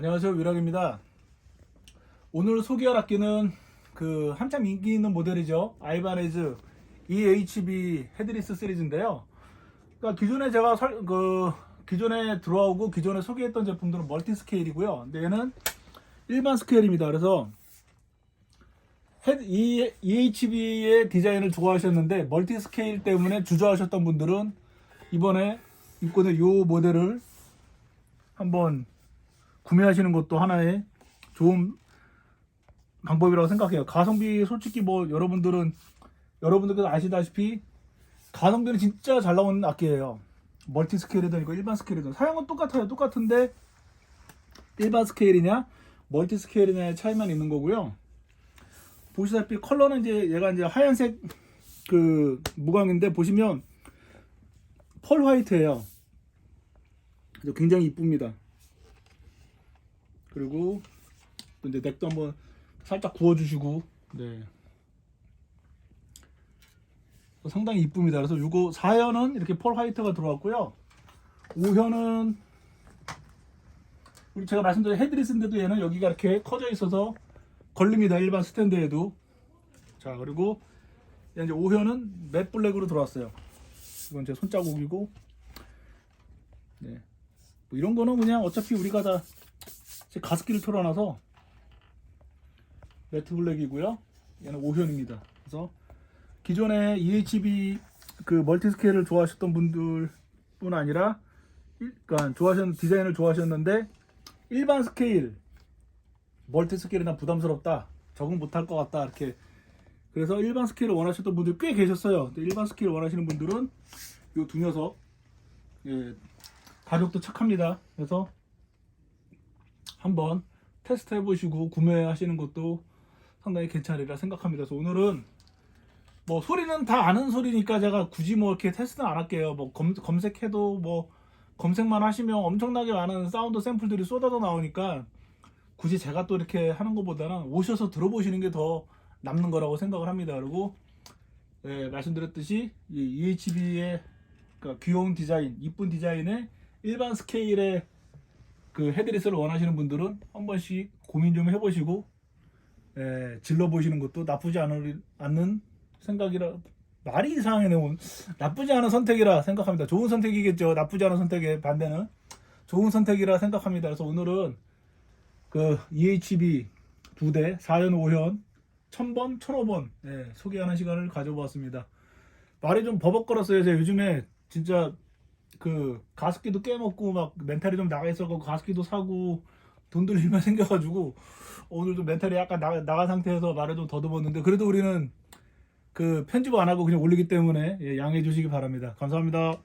안녕하세요 위락입니다. 오늘 소개할 악기는 그 한참 인기 있는 모델이죠 아이바네즈 EHB 헤드리스 시리즈인데요. 그러니까 기존에 제가 설, 그 기존에 들어오고 기존에 소개했던 제품들은 멀티 스케일이고요. 근데 얘는 일반 스케일입니다. 그래서 헤드, E- EHB의 디자인을 좋아하셨는데 멀티 스케일 때문에 주저하셨던 분들은 이번에 입고된 이 모델을 한번 구매하시는 것도 하나의 좋은 방법이라고 생각해요. 가성비 솔직히 뭐 여러분들은 여러분들께서 아시다시피 가성비는 진짜 잘 나오는 악기예요. 멀티 스케일이든 이거 일반 스케일이든 사양은 똑같아요. 똑같은데 일반 스케일이냐 멀티 스케일이냐의 차이만 있는 거고요. 보시다시피 컬러는 이제 얘가 이제 하얀색 그 무광인데 보시면 펄 화이트예요. 굉장히 이쁩니다. 그리고 또 이제 넥도 한번 살짝 구워주시고 네 상당히 이쁩니다. 그래서 요거 4현은 이렇게 펄 화이트가 들어왔고요. 5현은 우리 제가 말씀드린 헤드리스인데도 얘는 여기가 이렇게 커져 있어서 걸립니다. 일반 스탠드에도 자 그리고 이제 5현은 맷 블랙으로 들어왔어요. 이건 제 손자국이고 네. 뭐 이런 거는 그냥 어차피 우리가 다제 가습기를 틀어놔서 매트 블랙이고요. 얘는 5현입니다. 그래서 기존에 EHB 그 멀티 스케일을 좋아하셨던 분들뿐 아니라 일- 그러니까 좋아하셨 디자인을 좋아하셨는데 일반 스케일 멀티 스케일이 난 부담스럽다 적응 못할 것 같다 이렇게 그래서 일반 스케일을 원하셨던 분들 꽤 계셨어요. 일반 스케일 원하시는 분들은 이 두 녀석 예, 가격도 착합니다. 그래서 한번 테스트 해보시고 구매하시는 것도 상당히 괜찮으리라 생각합니다. 그래서 오늘은 뭐 소리는 다 아는 소리니까 제가 굳이 뭐 이렇게 테스트는 안 할게요. 뭐 검, 검색해도 뭐 검색만 하시면 엄청나게 많은 사운드 샘플들이 쏟아져 나오니까 굳이 제가 또 이렇게 하는 것보다는 오셔서 들어보시는 게 더 남는 거라고 생각을 합니다. 그리고 예, 말씀드렸듯이 이 EHB의 그러니까 귀여운 디자인, 이쁜 디자인의 일반 스케일의 그 헤드리스를 원하시는 분들은 한 번씩 고민 좀 해보시고 예, 질러 보시는 것도 나쁘지 않을, 않는 생각이라 말이 이상하네요. 나쁘지 않은 선택이라 생각합니다. 좋은 선택이겠죠. 나쁘지 않은 선택의 반대는 좋은 선택이라 생각합니다. 그래서 오늘은 그 EHB 두 대 4현 5현 1000번 1005번 예, 소개하는 시간을 가져보았습니다. 말이 좀 버벅거렸어요. 제가 요즘에 진짜 그 가습기도 깨먹고 막 멘탈이 좀 나가 있어서 가습기도 사고 돈 들 일만 생겨가지고 오늘 좀 멘탈이 약간 나가, 나간 상태에서 말을 좀 더듬었는데 그래도 우리는 그 편집 안 하고 그냥 올리기 때문에 예, 양해해 주시기 바랍니다. 감사합니다.